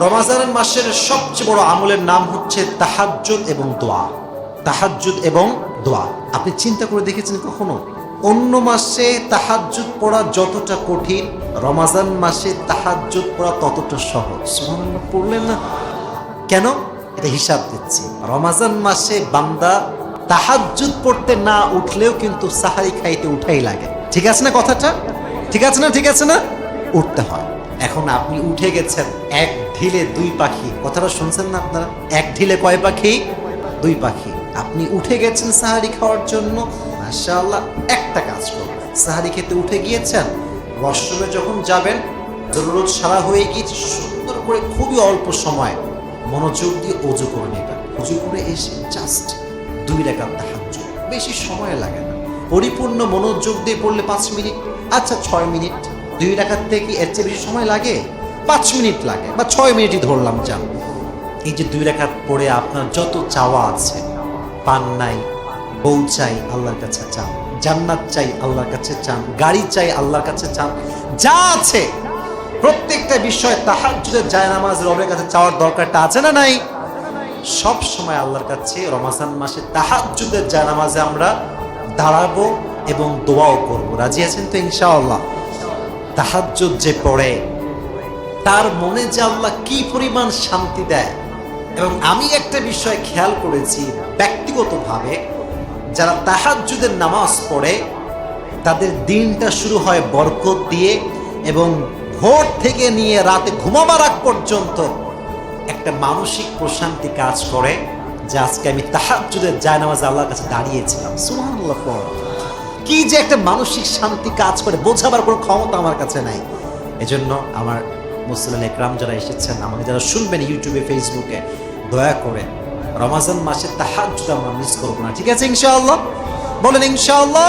রমাজান মাসের সবচেয়ে বড় আমলের নাম হচ্ছে তাহাজ্জুদ এবং দোয়া। তাহাজ্জুদ এবং দোয়া। আপনি চিন্তা করে দেখেছেন কখনো? অন্য মাসে তাহাজ্জুদ পড়া যতটা কঠিন, রমাজান মাসে তাহাজ্জুদ পড়া ততটা সহজ। পড়লেন না? কেন? এটা হিসাব দিচ্ছি। রমাজান মাসে বান্দা তাহাজ্জুদ পড়তে না উঠলেও কিন্তু সাহারি খাইতে উঠাই লাগে। ঠিক আছে না কথাটা? ঠিক আছে না? ঠিক আছে না? উঠতে হয়। এখন আপনি উঠে গেছেন। এক ঢিলে দুই পাখি। কথাটা শুনছেন না আপনারা? এক ঢিলে কয় পাখি? দুই পাখি। আপনি উঠে গেছেন সাহারি খাওয়ার জন্য। মাশাআল্লাহ, একটা কাজ করবেন সাহারি খেতে উঠে গিয়েছেন ওয়াশরুমে যখন যাবেন জরুরত সারা হয়ে গিয়েছে, সুন্দর করে খুবই অল্প সময় মনোযোগ দিয়ে অজু করে নেবেন। অজু করে এসে জাস্ট দুই রেখার তাহাজ্জুদ। বেশি সময় লাগে না। পরিপূর্ণ মনোযোগ দিয়ে পড়লে পাঁচ মিনিট আচ্ছা ছয় মিনিট। দুই রেখার থেকে এর চেয়ে বেশি সময় লাগে? পাঁচ মিনিট লাগে, বা ছয় মিনিটই ধরলাম, যান। এই যে দুই রেখাত পড়ে আপনার যত চাওয়া আছে, পান নাই, বউ চাই আল্লাহর কাছে চান, জান্নাত চাই আল্লাহর কাছে চান, গাড়ি চাই আল্লাহর কাছে চান, যা আছে, প্রত্যেকটা বিষয় তাহাজ্জুদের জায়নামাজ রবের কাছে চাওয়ার দরকারটা আছে না নাই? সব সময় আল্লাহর কাছে রমাজান মাসে তাহাজ্জুদের জায়নামাজে আমরা দাঁড়াবো এবং দোয়াও করব। রাজি আছেন তো ইনশাআল্লাহ? তাহাজ্জুদ যে পড়ে, তার মনে যে আল্লাহ কি পরিমাণ শান্তি দেয় এবং আমি একটা বিষয় খেয়াল করেছি ব্যক্তিগতভাবে, যারা তাহাজ্জুদের নামাজ পড়ে, তাদের দিনটা শুরু হয় বরকত দিয়ে এবং ভোর থেকে নিয়ে রাতে ঘুমাবার আগ পর্যন্ত একটা মানসিক প্রশান্তি কাজ করে, যে আজকে আমি তাহাজ্জুদের জায়নামাজ আল্লাহর কাছে দাঁড়িয়েছিলাম পড়। কি যে একটা মানসিক শান্তি কাজ করে বোঝাবার কোনো ক্ষমতা আমার কাছে নাই। এজন্য আমার মুসলিম একরাম যারা এসেছেন, আমাকে যারা শুনবেন ইউটিউবে, ফেসবুকে, দয়া করে রমাজান মাসে তাহাজ্জুদ আমরা মিস করব না। ঠিক আছে, ইনশাআল্লাহ? বলেন, ইনশাআল্লাহ?